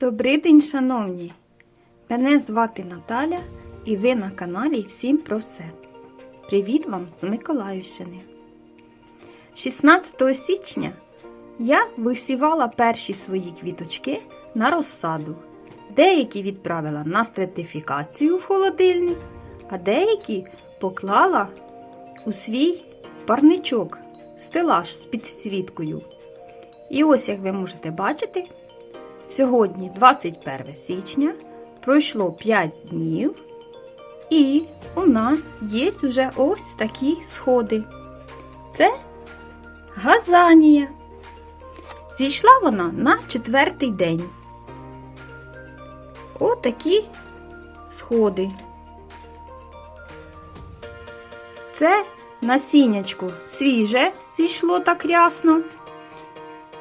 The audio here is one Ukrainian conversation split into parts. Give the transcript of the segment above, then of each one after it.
Добрий день, шановні! Мене звати Наталя і ви на каналі Всім про все. Привіт вам з Миколаївщини. 16 січня я висівала перші свої квіточки на розсаду. Деякі відправила на стратифікацію в холодильник, а деякі поклала у свій парничок, стелаж з підсвіткою. І ось, як ви можете бачити, Сьогодні 21 січня, пройшло 5 днів, і у нас є вже ось такі сходи. Це газанія. Зійшла вона на четвертий день. Отакі сходи. Це насіннячко свіже зійшло так рясно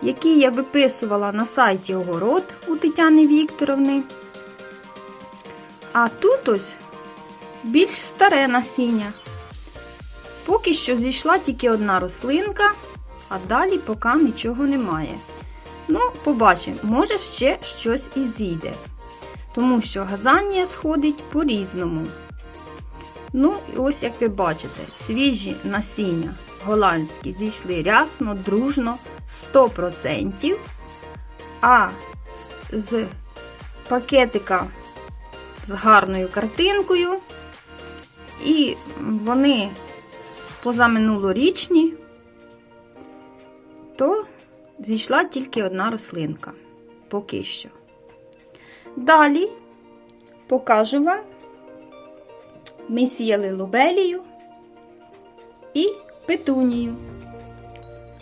які я виписувала на сайті огород у Тетяни Вікторовни. А тут ось більш старе насіння. Поки що зійшла тільки одна рослинка, а далі поки нічого немає. Ну, побачимо, може ще щось і зійде. Тому що газанія сходить по-різному. Ну, і ось як ви бачите, свіжі насіння голландські зійшли рясно, дружно, 100%. А з пакетика з гарною картинкою. І вони позаминулорічні, то зійшла тільки одна рослинка. Поки що. Далі покажу вам, ми сіяли лобелію і петунію,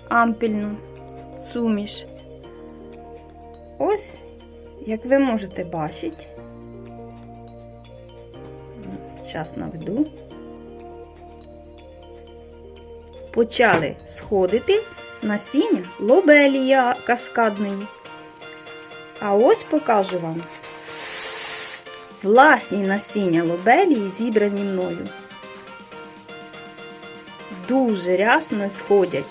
ампільну суміш. Ось, як ви можете бачити, зараз наведу, почали сходити насіння лобелія каскадної. А ось покажу вам власні насіння лобелії, зібрані мною. Дуже рясно сходять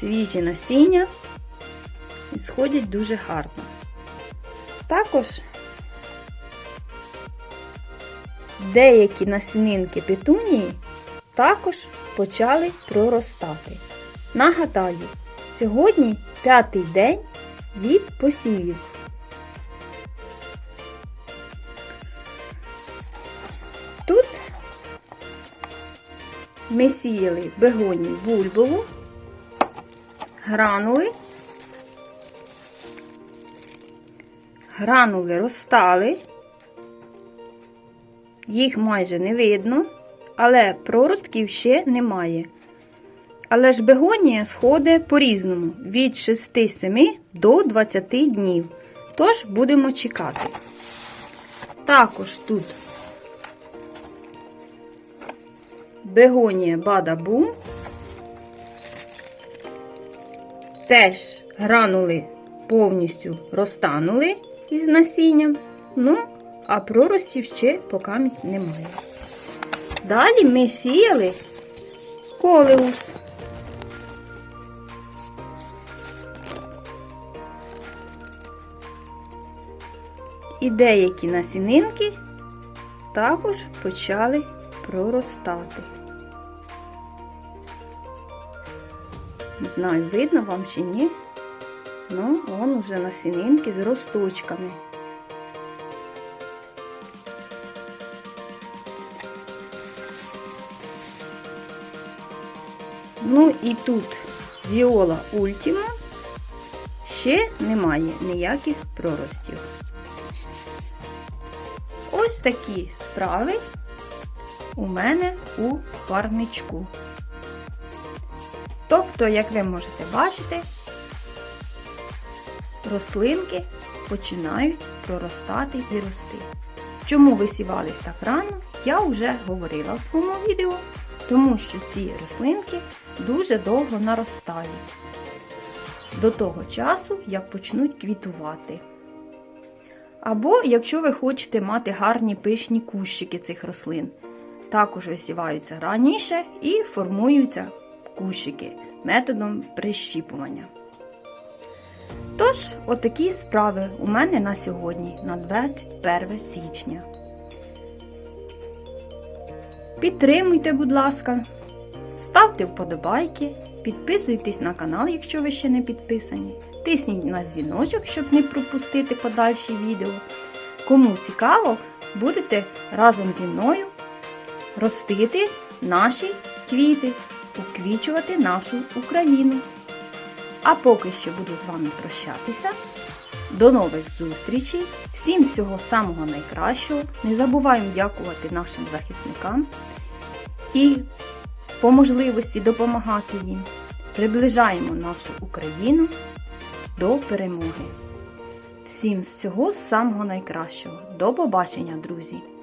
свіжі насіння і сходять дуже гарно. Також деякі насінинки петунії також почали проростати. Нагадаю, сьогодні п'ятий день від посівів. Ми сіяли бегонію бульбову, гранули, гранули розстали, їх майже не видно, але проростків ще немає. Але ж бегонія сходить по-різному від 6-7 до 20 днів. Тож будемо чекати. Також тут бегонія бадабум. Теж гранули повністю розтанули із насінням. Ну, а проростів ще поки немає. Далі ми сіяли колеус. І деякі насінинки також почали проростати. Не знаю, видно вам чи ні. Ну, вон уже насінинки з росточками. Ну і тут Віола Ультіма ще немає ніяких проростів. Ось такі справи у мене у парничку. Тобто, як ви можете бачити, рослинки починають проростати і рости. Чому висівались так рано, я вже говорила в своєму відео, тому що ці рослинки дуже довго наростають до того часу, як почнуть квітувати. Або, якщо ви хочете мати гарні пишні кущики цих рослин, також висіваються раніше і формуються кущики методом прищіпування. Тож, отакі справи у мене на сьогодні, на 21 січня. Підтримуйте, будь ласка, ставте вподобайки, підписуйтесь на канал, якщо ви ще не підписані. Тисніть на дзвіночок, щоб не пропустити подальші відео. Кому цікаво, будете разом зі мною ростити наші квіти, уквічувати нашу Україну. А поки що буду з вами прощатися. До нових зустрічей! Всім всього самого найкращого. Не забуваємо дякувати нашим захисникам і по можливості допомагати їм. Приближаємо нашу Україну до перемоги. Всім всього самого найкращого. До побачення, друзі!